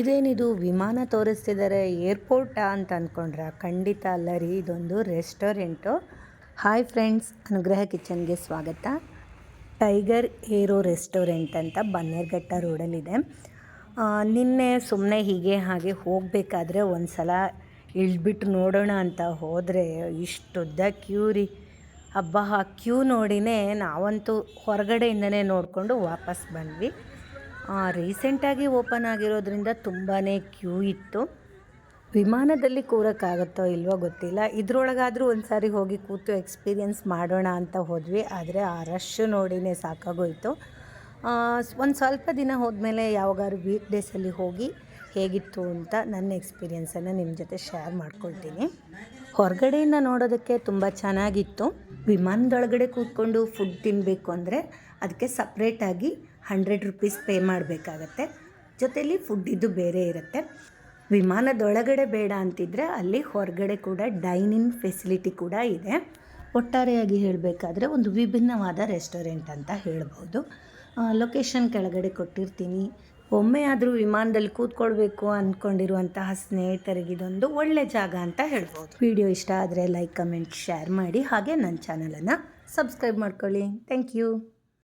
ಇದೇನಿದು ವಿಮಾನ ತೋರಿಸ್ತಿದ್ದಾರೆ ಏರ್ಪೋರ್ಟಾ ಅಂತ ಅಂದ್ಕೊಂಡ್ರ ಖಂಡಿತ ಅಲ್ಲ ರೀ, ಇದೊಂದು ರೆಸ್ಟೋರೆಂಟು. ಹಾಯ್ ಫ್ರೆಂಡ್ಸ್, ಅನುಗ್ರಹ ಕಿಚನ್ಗೆ ಸ್ವಾಗತ. ಟೈಗರ್ ಏರೋ ರೆಸ್ಟೋರೆಂಟ್ ಅಂತ ಬನ್ನೇರ್ಘಟ್ಟ ರೋಡಲ್ಲಿದೆ. ನಿನ್ನೆ ಸುಮ್ಮನೆ ಹೀಗೆ ಹಾಗೆ ಹೋಗಬೇಕಾದ್ರೆ ಒಂದು ಸಲ ಇಳಿದ್ಬಿಟ್ಟು ನೋಡೋಣ ಅಂತ ಹೋದರೆ ಇಷ್ಟುದ್ದ ಕ್ಯೂ ರೀ. ಹಬ್ಬ ಆ ಕ್ಯೂ ನೋಡಿನೇ ನಾವಂತೂ ಹೊರಗಡೆಯಿಂದನೇ ನೋಡಿಕೊಂಡು ವಾಪಸ್ ಬಂದ್ವಿ. ರೀಸೆಂಟಾಗಿ ಓಪನ್ ಆಗಿರೋದ್ರಿಂದ ತುಂಬಾ ಕ್ಯೂ ಇತ್ತು. ವಿಮಾನದಲ್ಲಿ ಕೂರೋಕ್ಕಾಗತ್ತೋ ಇಲ್ವೋ ಗೊತ್ತಿಲ್ಲ. ಇದರೊಳಗಾದರೂ ಒಂದು ಸಾರಿ ಹೋಗಿ ಕೂತು ಎಕ್ಸ್ಪೀರಿಯನ್ಸ್ ಮಾಡೋಣ ಅಂತ ಹೋದ್ವಿ. ಆದರೆ ಆ ರಶ್ ನೋಡಿನೇ ಸಾಕಾಗೋಯಿತು. ಒಂದು ಸ್ವಲ್ಪ ದಿನ ಹೋದ್ಮೇಲೆ ಯಾವಾಗಾದ್ರು ವೀಕ್ ಡೇಸಲ್ಲಿ ಹೋಗಿ ಹೇಗಿತ್ತು ಅಂತ ನನ್ನ ಎಕ್ಸ್ಪೀರಿಯೆನ್ಸನ್ನು ನಿಮ್ಮ ಜೊತೆ ಶೇರ್ ಮಾಡ್ಕೊಳ್ತೀನಿ. ಹೊರಗಡೆಯಿಂದ ನೋಡೋದಕ್ಕೆ ತುಂಬ ಚೆನ್ನಾಗಿತ್ತು. ವಿಮಾನದೊಳಗಡೆ ಕೂತ್ಕೊಂಡು ಫುಡ್ ತಿನ್ನಬೇಕು ಅಂದರೆ ಅದಕ್ಕೆ ಸಪ್ರೇಟಾಗಿ ಹಂಡ್ರೆಡ್ ರುಪೀಸ್ ಪೇ ಮಾಡಬೇಕಾಗತ್ತೆ. ಫುಡ್ ಫುಡ್ಡಿದ್ದು ಬೇರೆ ಇರುತ್ತೆ. ವಿಮಾನದೊಳಗಡೆ ಬೇಡ ಅಂತಿದ್ರೆ ಅಲ್ಲಿ ಹೊರಗಡೆ ಕೂಡ ಡೈನಿಂಗ್ ಫೆಸಿಲಿಟಿ ಕೂಡ ಇದೆ. ಒಟ್ಟಾರೆಯಾಗಿ ಹೇಳಬೇಕಾದ್ರೆ ಒಂದು ವಿಭಿನ್ನವಾದ ರೆಸ್ಟೋರೆಂಟ್ ಅಂತ ಹೇಳ್ಬೋದು. ಲೊಕೇಶನ್ ಕೆಳಗಡೆ ಕೊಟ್ಟಿರ್ತೀನಿ. ಒಮ್ಮೆ ಆದರೂ ವಿಮಾನದಲ್ಲಿ ಕೂತ್ಕೊಳ್ಬೇಕು ಅಂದ್ಕೊಂಡಿರುವಂತಹ ಸ್ನೇಹಿತರಿಗೆ ಇದೊಂದು ಒಳ್ಳೆ ಜಾಗ ಅಂತ ಹೇಳ್ಬೋದು. ವಿಡಿಯೋ ಇಷ್ಟ ಆದರೆ ಲೈಕ್, ಕಮೆಂಟ್ ಶೇರ್ ಮಾಡಿ ಹಾಗೆ ನನ್ನ ಚಾನಲನ್ನು ಸಬ್ಸ್ಕ್ರೈಬ್ ಮಾಡ್ಕೊಳ್ಳಿ. Thank you